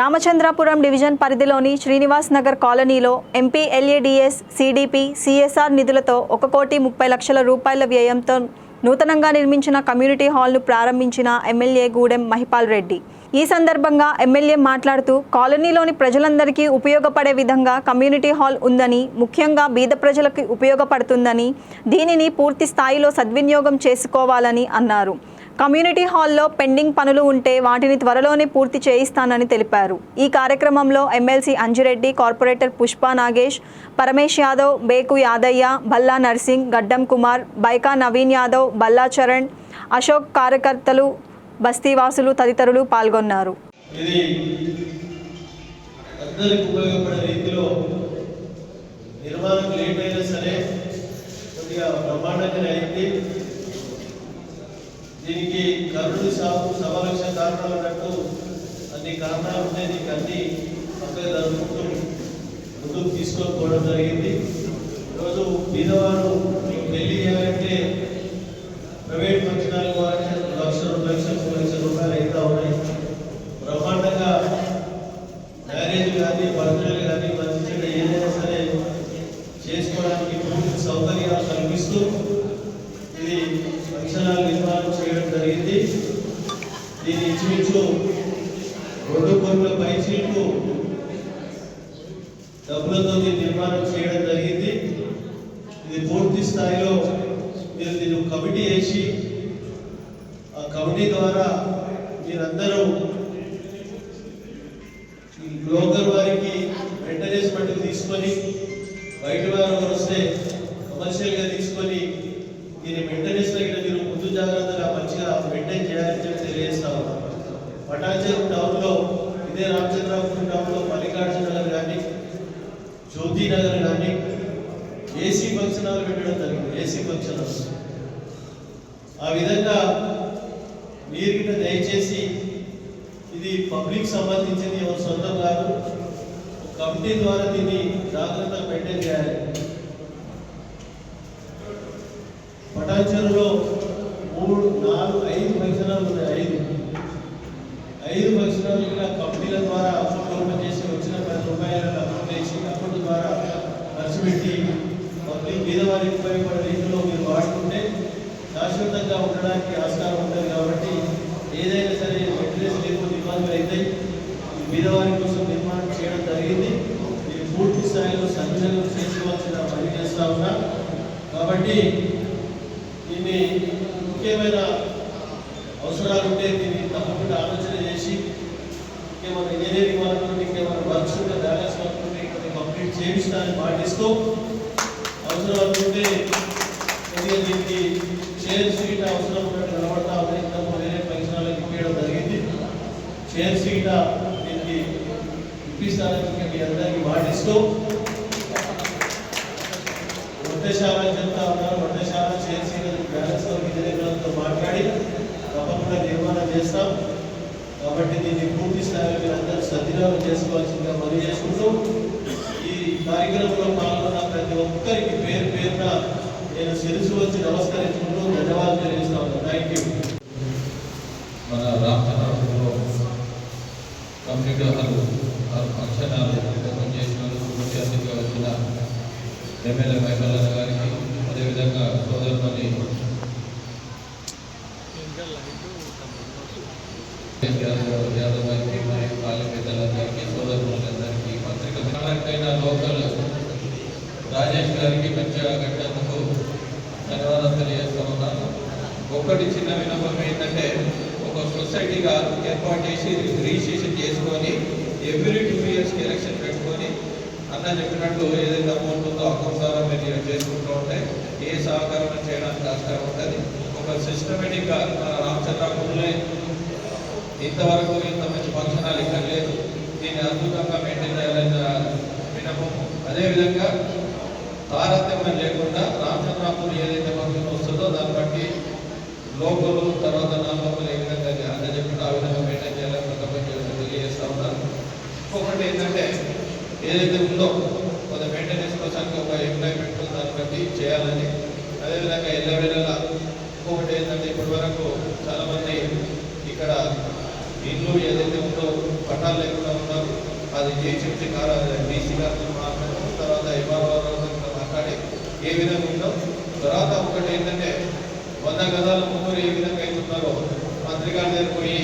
Ramachandrapuram division పరిధిలోని శ్రీనివాస్ నగర్ కాలనీలో MP LADS CDP CSR నిధులతో ఒక కోటి ముప్పై లక్షల రూపాయల వ్యయంతో నూతనంగా నిర్మించిన కమ్యూనిటీ హాల్ను ప్రారంభించిన ఎమ్మెల్యే గూడెం మహిపాల్ రెడ్డి. ఈ సందర్భంగా ఎమ్మెల్యే మాట్లాడుతూ కాలనీలోని ప్రజలందరికీ ఉపయోగపడే విధంగా కమ్యూనిటీ హాల్ ఉందని ముఖ్యంగా బీద ప్రజలకు ఉపయోగపడుతుందని దీనిని పూర్తి స్థాయిలో సద్వినియోగం చేసుకోవాలని అన్నారు. కమ్యూనిటీ హాల్లో పెండింగ్ పనులు ఉంటే వాటిని త్వరలోనే పూర్తి చేయిస్తానని తెలిపారు. ఈ కార్యక్రమంలో ఎమ్మెల్సీ అంజిరెడ్డి కార్పొరేటర్ పుష్ప నాగేష్ పరమేష్ యాదవ్ బేకు యాదయ్య బల్లా నర్సింగ్ గడ్డం కుమార్ బైకా నవీన్ యాదవ్ బల్లా చరణ్ అశోక్ కార్యకర్తలు బస్తీవాసులు తదితరులు పాల్గొన్నారు. ఇది అందరికి ఉపయోగపడే రీతిలో నిర్మాణం లేట్ అయినా సరే కొద్దిగా బ్రహ్మాండంగానే అయింది. దీనికి కరుడు సాగు సమావేశ కారణాలు అన్నట్టు అన్ని కారణాలు ఉన్నాయి. దీనికి అన్ని పక్కగా జరుపుకుంటూ ముందుకు తీసుకొని పోవడం జరిగింది. ఈరోజు బీదవారు మీకు పెళ్ళి చేయాలంటే ప్రైవేట్ ఫంక్షనాలు వారికి లక్ష రెండు లక్షలు మూడు లక్షల రూపాయలు అయితే ఉన్నాయి బ్రహ్మాండంగా మ్యారేజ్ కానీ బర్త్డేలు కానీ మంచి చెడ్డ ఏదైనా సరే చేసుకోవడానికి పూర్తి సౌకర్యాలు కల్పిస్తూ ఇది ఫంక్షనాలు నిర్మాణం చేయడం జరిగింది దీని ఇంచుమించు రెండు కోట్ల పైచీలకు డబ్బులతో దీన్ని నిర్మాణం చేయడం జరిగింది. ఇది పూర్తి స్థాయిలో మీరు దీన్ని కమిటీ వేసి ఆ కమిటీ ద్వారా మీరందరూ లోకల్ వారికి మెయింటెనెన్స్ తీసుకొని బయట వారు వస్తే కమర్షియల్గా తీసుకు దీని మెయింటెనెన్స్ దగ్గర మీరు ముందు జాగ్రత్తగా మంచిగా మెయింటైన్ చేయాలని చెప్పి తెలియజేస్తా ఉన్నాం పటాచరు టౌన్లో ఇదే రామచంద్రాపురం టౌన్లో మల్లికార్జున నగర్ కానీ జ్యోతి నగర్ కానీ ఏసీ ఫంక్షన్ హాల్ పెట్టడం జరిగింది ఆ విధంగా మీరు దయచేసి ఇది పబ్లిక్ సంబంధించింది ఎవరు సొంతం కాదు. కమిటీ ద్వారా దీన్ని జాగ్రత్తగా మెయింటైన్ చేయాలి. పటాచరులో మూడు నాలుగు ఐదు భక్షణాలు ఉన్నాయి. ఐదు. ఐదు భక్షణాలు కూడా కమిటీల ద్వారా అకౌంట్ ఓపెన్ చేసి వచ్చిన పది రూపాయల అకౌంట్ వేసి అకౌంట్ ద్వారా ఖర్చు పెట్టి పబ్లిక్ ఉపయోగపడే రీతిలో మీరు వాడుకుంటే శాశ్వతంగా ఉండడానికి ఆస్కారం ఉంటుంది కాబట్టి ఏదైనా సరే మెటీరియల్స్ లేకుండా ఇబ్బందులు అయితే పేదవారి కోసం నిర్మాణం చేయడం జరిగింది. మీరు పూర్తి స్థాయిలో సంచలనం చేసుకోవాల్సిన పని చేస్తా ఉన్నా. కాబట్టి దీన్ని ముఖ్యమైన అవసరాలు ఉంటే దీన్ని తప్పకుండా ఆలోచన చేసి ఇంకేమైనా ఇంజనీరింగ్ వర్క్ ఇంకేమైనా వర్క్స్ ఉంటే బ్యాలెన్స్ వర్క్ ఉంటే కంప్లీట్ చేయించడానికి పాటిస్తూ అవసరం అనుకుంటే కొద్దిగా దీనికి చైర్ సీట్ అవసరం ఉన్నట్టు కనబడతా ఉంది. వేరే పరిసరాలకు ఇప్పించడం జరిగింది? చైర్ సీట్ దీనికి ఇప్పిస్తానని మీ అందరికీ పాటిస్తూ వంటశాల చెప్తా ఉన్నారు. వంటశాల చైర్ సీట్ బ్యాలెన్స్ ఇంజనీర్లతో మాట్లాడి తప్పకుండా నిర్మాణం చేస్తాం. కాబట్టి దీన్ని పూర్తి స్థాయిలో మీరు అందరూ సద్వినియోగం చేసుకోవాల్సిందిగా చేసుకుంటూ ఈ కార్యక్రమంలో ఒక్కరికి పేరు పేరున నేను శిరసు వచ్చి నమస్కరించుకుంటూ ధన్యవాదాలు తెలియజేస్తా ఉన్నాను. థ్యాంక్ యూ మన రామచంద్రపురంలో హాల్ ఓపెన్ చేసినందుకు ముఖ్య అతిథిగా వచ్చిన ఎమ్మెల్యే మైకల్లన్న గారికి అదేవిధంగా సోదరుమణి యాదవ్ యాదవ్ గారికి మరియు పాలెం పెద్దలందరికీ సోదరులందరికీ పత్రిక మిత్రులకైనా లోకల్ రాజేష్ గారికి మంచిగా కట్టినందుకు ధన్యవాదాలు తెలియజేస్తా ఉన్నాను ఒకటి చిన్న వినపం ఏంటంటే ఒక సొసైటీగా ఏర్పాటు చేసి రిజిస్ట్రేషన్ చేసుకొని ఎవ్రీ టూ ఇయర్స్కి ఎలక్షన్ పెట్టుకొని అన్న చెప్పినట్టు ఏదైతే అమౌంట్ ఉందో అకౌంట్ ద్వారా మీరు చేసుకుంటూ ఉంటే ఏ సహకారం చేయడానికి ఆస్కారం ఉంటుంది. ఒక సిస్టమేటిక్గా మన రామచంద్రాపురంలో ఇంతవరకు ఇంత మంచి ఫంక్షన్ హాల్ ఇక్కడ లేదు. దీన్ని అద్భుతంగా మెయింటైన్ చేయాలని వినపం అదేవిధంగా తారతమ్యం లేకుండా రామచంద్రాపూర్ ఏదైతే ఫంక్షన్ వస్తుందో దాన్ని బట్టి లోపలు తర్వాత నా లోపల ఏ విధంగా అన్న చెప్పిన ఆ విధంగా మెయింటైన్ చేయాలని ప్రతి తెలియజేస్తూ ఉన్నారు. ఒకటి ఏంటంటే ఏదైతే ఉందో కొంత మెయింటెనెన్స్ కోసం ఒక ఎంప్లాయ్మెంట్ దాన్ని బట్టి చేయాలని అదేవిధంగా ఎల్లవేళలా ఒకటి ఏంటంటే ఇప్పటి వరకు చాలామంది ఇక్కడ ఇల్లు ఏదైతే ఉందో పట్టాలు లేకుండా ఉన్నారు అది జిహెచ్ఎంసీ కార డీసీ గారితో మాట్లాడడం తర్వాత ఎంఆర్ఓ గారితో మాట్లాడి ఏ విధంగా ఉందో. తర్వాత ఒకటి ఏంటంటే వంద గదాల ముగ్గురు ఏ విధంగా అవుతున్నారో మంత్రి గారి దగ్గర పోయి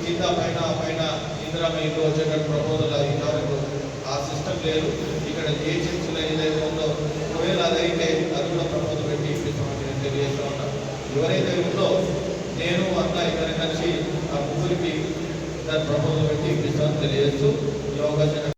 కింద పైన పైన ఇందిరామ ఇల్లు వచ్చేటట్టు ప్రపోజల్ అది వరకు ఆ సిస్టమ్ లేదు ఇక్కడ ఏ జిహెచ్ఎంసీలో ఏదైతే ఉందో ఒకవేళ అదైతే అది కూడా ప్రపోజల్ పెట్టి ఇప్పించమని నేను తెలియజేస్తా ఉన్నా. ఎవరైతే ఉందో నేను అన్న ఇద్దరు కలిసి ఆ ముగ్గురికి దాని ప్రపోజల్ పెట్టి ఇప్పిస్తామని తెలియజేస్తూ ఈ అవకాశం